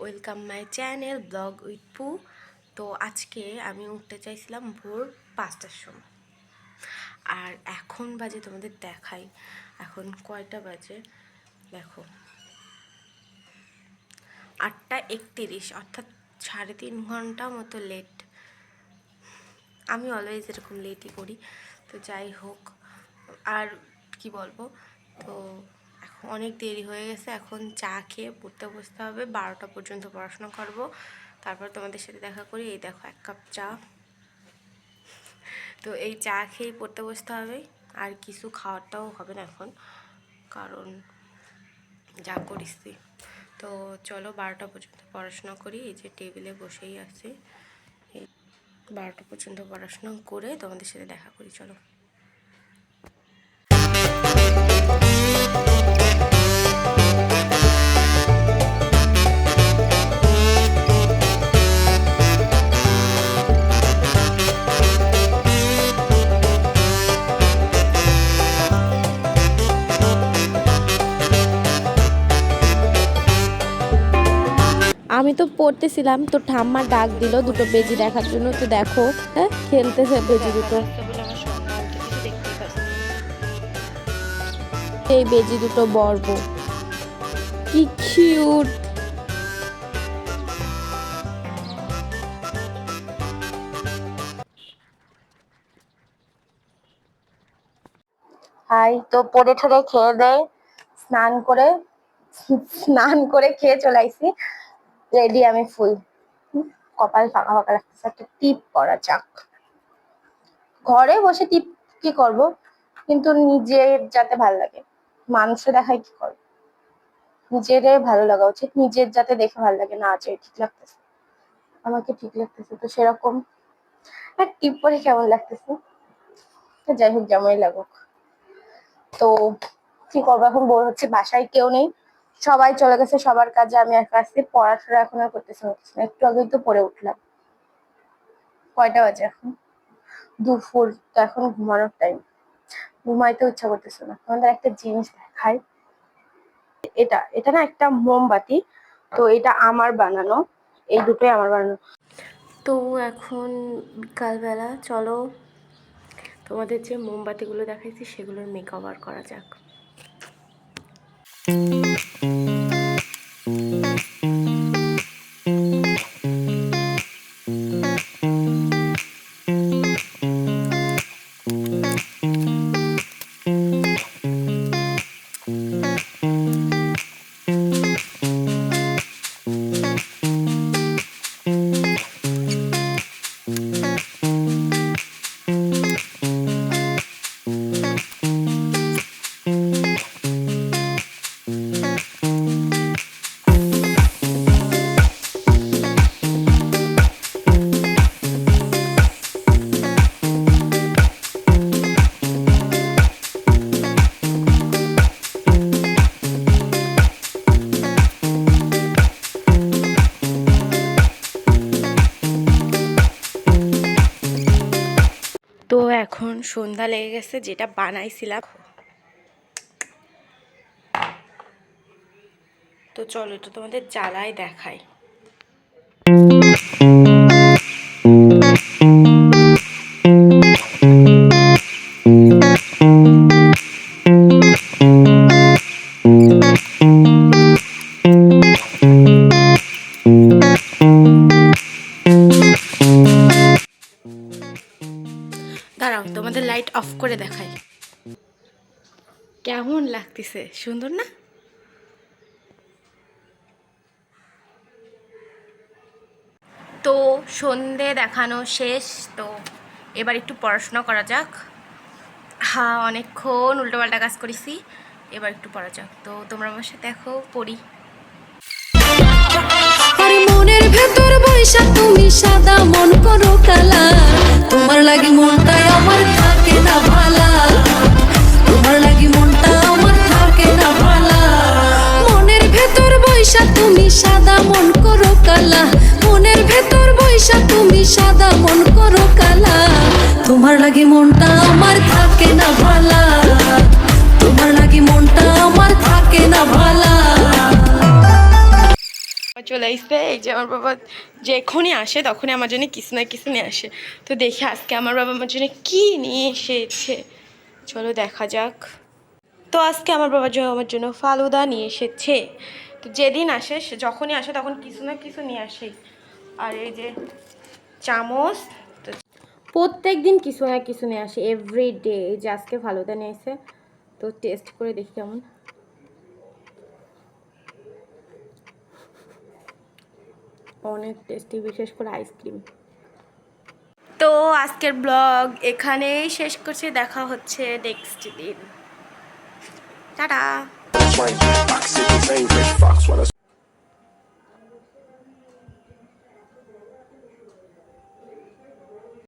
Welcome my channel vlog with পু তো আজকে আমি উঠতে চাইছিলাম ভোর পাঁচটার সময়। আর এখন বাজে তোমাদের দেখাই। এখন কয়টা বাজে? দেখো। আটটা একতিরিশ, অর্থাৎ সাড়ে তিন ঘণ্টা মতো লেট আমি অলওয়েজ এরকম লেটই করি। তো যাই হোক, আর কি বলব? তো অনেক দেরি হয়ে গেছে, এখন চা খেয়ে পড়তে বসতে হবে, বারোটা পর্যন্ত পড়াশোনা করব। তারপর তোমাদের সাথে দেখা করি, এই দেখো এক কাপ চা। তো এই চা খেয়েই পড়তে বসতে হবে, আর কিছু খাওয়াটাও হবে না এখন, কারণ যা করিসছি তো চলো বারোটা পর্যন্ত পড়াশোনা করি, এই যে টেবিলে বসেই আছি। এই বারোটা পর্যন্ত পড়াশোনা করে তোমাদের সাথে দেখা করি, চলো। আমি তো পড়তেছিলাম, তো ঠাম্মা ডাক দিল দুটো বেজি দেখার জন্য, তো দেখো হ্যাঁ খেলতেছে বেজি দুটো। এই বেজি দুটো বর্ব। কি কিউট হাই, তো পড়ে ঠরে খেয়ে দেয়, স্নান করে স্নান করে খেয়ে চলে আইসি রেডি আমি ফুল কপাল ফাঁকা ফাঁকা লাগতেছে, একটা টিপ করা যাক। ঘরে বসে টিপ কি করব? কিন্তু নিজের যাতে ভালো লাগে। মানুষে দেখায় কি করব? নিজের ভালো লাগা উচিত, নিজের যাতে দেখে ভালো লাগে, না আছে ঠিক লাগতেছে। আমাকে ঠিক লাগতেছে তো সেরকম। টিপ পরে কেমন লাগতেছে? যাই হোক, যেমনই লাগুক। তো কি করব এখন? বোর হচ্ছে, বাসায় কেউ নেই। সবাই চলে গেছে, সবার কাজে আমি একা আসছি পড়াশোনা এখন আর করতেছি না। একটু আগেই তো পড়ে উঠলাম। কয়টা বাজে এখন? দুপুর, তো এখন ঘুমানোর টাইম ঘুমাইতে ইচ্ছা করতেছে না। আমাদের একটা জিনিস দেখাই। এটা এটা না একটা মোমবাতি, তো এটা আমার বানানো। এই দুটোই আমার বানানো। তো এখন বিকালবেলা, চলো। তোমাদের যে মোমবাতিগুলো দেখাইছি, সেগুলোর মেকওভার করা যাক। এখন সন্ধ্যা লেগে গেছে যেটা বানাইছিলাম। তো চলো এটা তোমাদের জ্বালায় দেখাই। অফ করে দেখাই। কেমন লাগতেছে? সুন্দর না? তো সন্ধে দেখানো শেষ, তো এবার একটু পড়াশোনা করা যাক। হ্যাঁ অনেকক্ষণ উল্টোপাল্টা কাজ করেছি, এবার একটু পড়া যাক। তো তোমরা আমার সাথে দেখো, পড়ি। মনের ভেতর বৈশা তুমি সাদা মন করো কালা। তোমার লাগে মনটাই সাদা মন করো কালা। মনের ভেতর বৈশা তুমি সাদা মন করো কালা। তোমার লাগি মনটা আমার থাকে না ভালা। তোমার লাগি মনটা আমার থাকে না ভালা। চলে আসছে, এই যে আমার বাবা যখনই আসে তখনই আমার জন্য কিছু না কিছু নিয়ে আসে। তো দেখি আজকে আমার বাবা আমার জন্য কী নিয়ে এসেছে। চলো দেখা যাক। তো আজকে আমার বাবা আমার জন্য ফালুদা নিয়ে এসেছে। তো যেদিন আসে, সে যখনই আসে তখন কিছু না কিছু নিয়ে আসে। আর এই যে চামচ, তো প্রত্যেক দিন কিছু না কিছু নিয়ে আসে এভরি ডে এই যে আজকে ফালুদা নিয়ে এসে তো টেস্ট করে দেখি কেমন। অনেক টেস্টি বিশেষ করে আইসক্রিম তো আজকের ব্লগ এখানেই শেষ করছি, দেখা হচ্ছে নেক্সট দিন। 哒哒